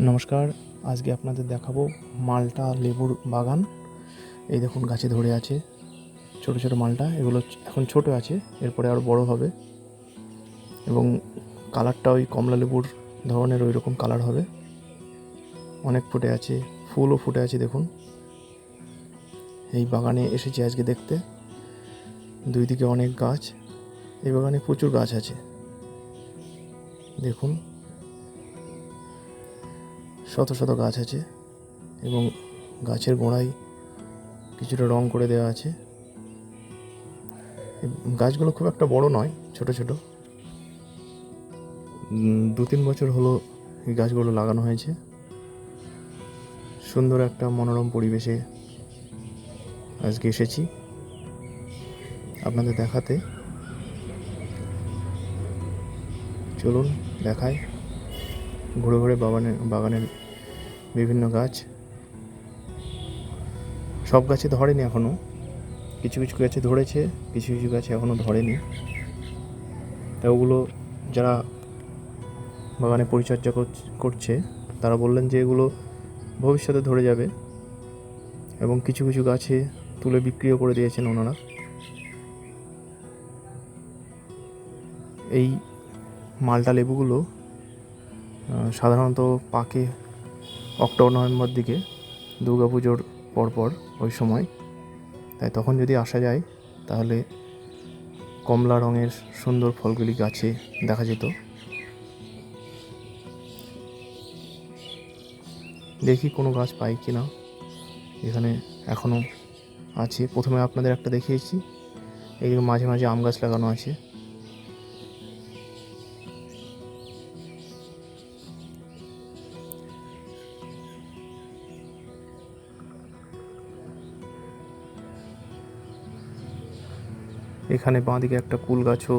নমস্কার, আজকে আপনাদের দেখাবো মালটা লেবুর বাগান। এই দেখুন, গাছে ধরে আছে ছোট ছোট মালটা, এগুলো এখন ছোট আছে, এরপরে আরও বড় হবে। এবং কালারটা ওই কমলা লেবুর ধরনের ওই রকম কালার হবে। অনেক ফুটে আছে, ফুলও ফুটে আছে, দেখুন। এই বাগানে এসেছি আজকে দেখতে। দুই দিকে অনেক গাছ, এই বাগানে প্রচুর গাছ আছে। দেখুন। শত শত গাছ আছে এবং গাছের গোড়ায় কিছুটা রং করে দেওয়া আছে। গাছগুলো খুব একটা বড় নয়, ছোট ছোট। দু তিন বছর হলো এই গাছগুলো লাগানো হয়েছে। সুন্দর একটা মনোরম পরিবেশে আজকে এসেছি আপনাদের দেখাতে। চলুন, দেখায়। ঘুরে ঘুরে বাগানে, বাগানের বিভিন্ন গাছ। সব গাছে ধরেনি এখনও কিছু কিছু গাছে ধরেছে, কিছু কিছু গাছে এখনও ধরেনি। তা ওগুলো যারা বাগানে পরিচর্যা করছ- তারা বললেন যে এগুলো ভবিষ্যতে ধরে যাবে এবং কিছু কিছু গাছে তুলে বিক্রিও করে দিয়েছেন ওনারা। এই মালটা লেবুগুলো সাধারণত পাকে অক্টোবর, নভেম্বর দিকে দুর্গা পুজোর পরপর ওই সময়। তাই তখন যদি আসা যায়, তাহলে কমলা রঙের সুন্দর ফলগুলি গাছে দেখা যেত। দেখি কোনো গাছ পাই কি না এখানে এখনও আছে। প্রথমে আপনাদের একটা দেখিয়েছি এই মাঝে মাঝে আম গাছ লাগানো আছে। এখানে বাঁদিকে একটা কুল গাছও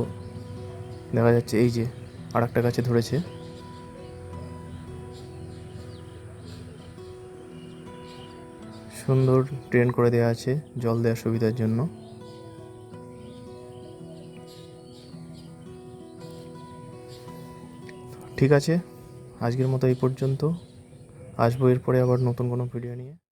দেখা যাচ্ছে, এই যে আর একটা গাছে ধরেছে। সুন্দর ট্রেন করে দেওয়া আছে জল দেওয়ার সুবিধার জন্য। ঠিক আছে, আজকের মতো এই পর্যন্ত। আসব এরপরে আবার নতুন কোনো ভিডিও নিয়ে।